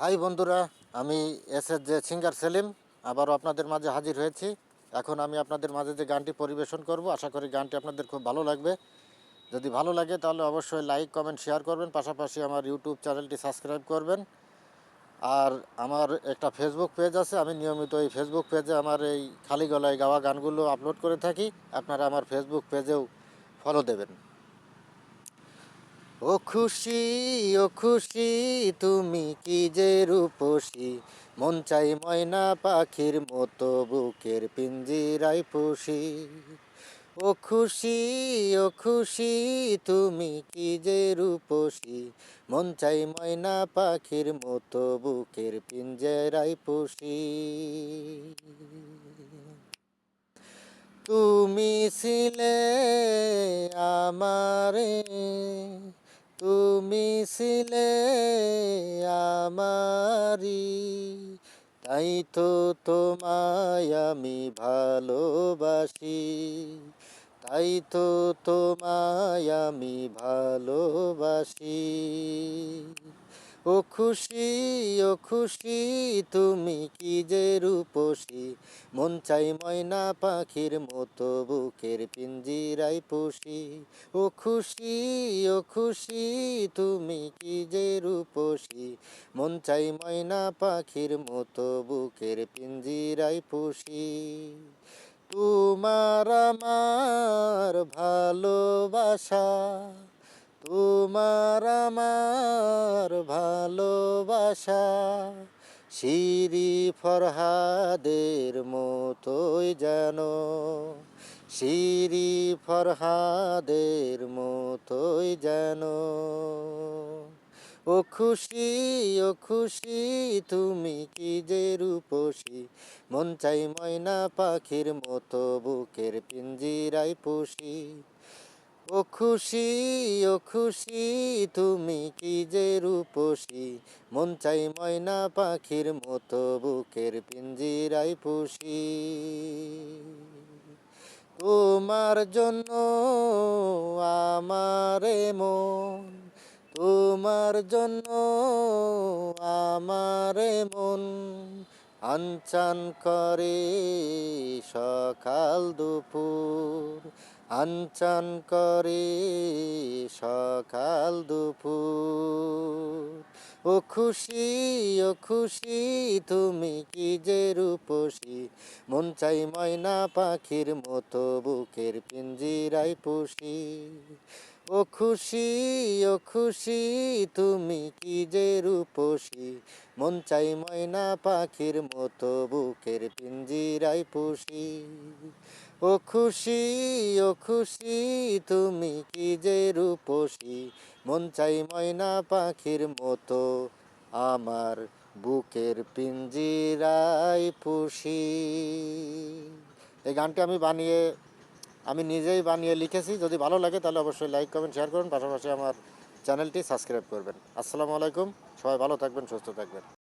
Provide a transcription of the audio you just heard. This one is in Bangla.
হাই বন্ধুরা, আমি S S J singer Selim, আবারও আপনাদের মাঝে হাজির হয়েছি। এখন আমি আপনাদের মাঝে যে গানটি পরিবেশন করব, আশা করি গানটি আপনাদের খুব ভালো লাগবে। যদি ভালো লাগে তাহলে অবশ্যই লাইক, কমেন্ট, শেয়ার করবেন, পাশাপাশি আমার ইউটিউব চ্যানেলটি সাবস্ক্রাইব করবেন। আর আমার একটা ফেসবুক পেজ আছে, আমি নিয়মিত এই ফেসবুক পেজে আমার এই খালি গলায় গাওয়া গানগুলো আপলোড করে থাকি। আপনারা আমার ফেসবুক পেজেও ফলো দেবেন। ও খুশি ও খুশি, তুমি কি যে রূপসী? মন চাই ময়না পাখির মতো, বুকের পিঞ্জিরাই পুষি। ও খুশি ও খুশি, তুমি কি যে রূপসী? মন চাই ময়না পাখির মতো, বুকের পিঞ্জেরাই পুষি। তুমি ছিলে আমারে তুমি ছিলে আমারি তাই তো তোমায় আমি ভালোবাসি তাই তো তোমায় আমি ভালোবাসি। ও খুশি ও খুশি, তুমি কি যে রূপসী? মন চাই ময়না পাখির মতো, বুকের পিঞ্জিরাই পুষি। ও খুশি ও খুশি, তুমি কি যে রূপসী? মন চাই ময়না পাখির মতো, বুকের পিঞ্জিরাই পুষি। তোমার আমার ভালোবাসা আমার ভালোবাসা শিরি ফরহাদের মতোই যেন শিরি ফরহাদের মতোই যেন। ও খুশি ও খুশি, তুমি কি যে রূপসী? মন চাই ময়না পাখির মতো, বুকের পিঞ্জিরাই পুষি। ও খুশি ও খুশি, তুমি কি যে রূপসী? মন চাই ময়না পাখির মতো, বুকের পিঞ্জিরাই পুষি। তোমার জন্য আমারে মন, তোমার জন্য আমারে মন। আনচান করে সকাল দুপুর আনচান করে সকাল দুপুর। ও খুশি ও খুশি, তুমি কি যে রূপসী? মন চাই ময়না পাখির মতো, বুকের পিঞ্জিরাই পুষি। ও খুশি ও খুশি, তুমি কি যে রূপসী? মন চাই ময়না পাখির মতো, বুকের পিঞ্জিরাই পুষি। ও খুশি ও খুশি, তুমি কি যে রূপসী? মন চাই ময়না পাখির মতো, আমার বুকের পিঞ্জিরাই পুষি। এই গানটি আমি বানিয়ে, আমি নিজেই বানিয়ে লিখেছি। যদি ভালো লাগে তাহলে অবশ্যই লাইক কমেন্ট শেয়ার করুন। পাশাপাশি আমার চ্যানেলটি সাবস্ক্রাইব করবেন। আসসালামু আলাইকুম। সবাই ভালো থাকবেন, সুস্থ থাকবেন।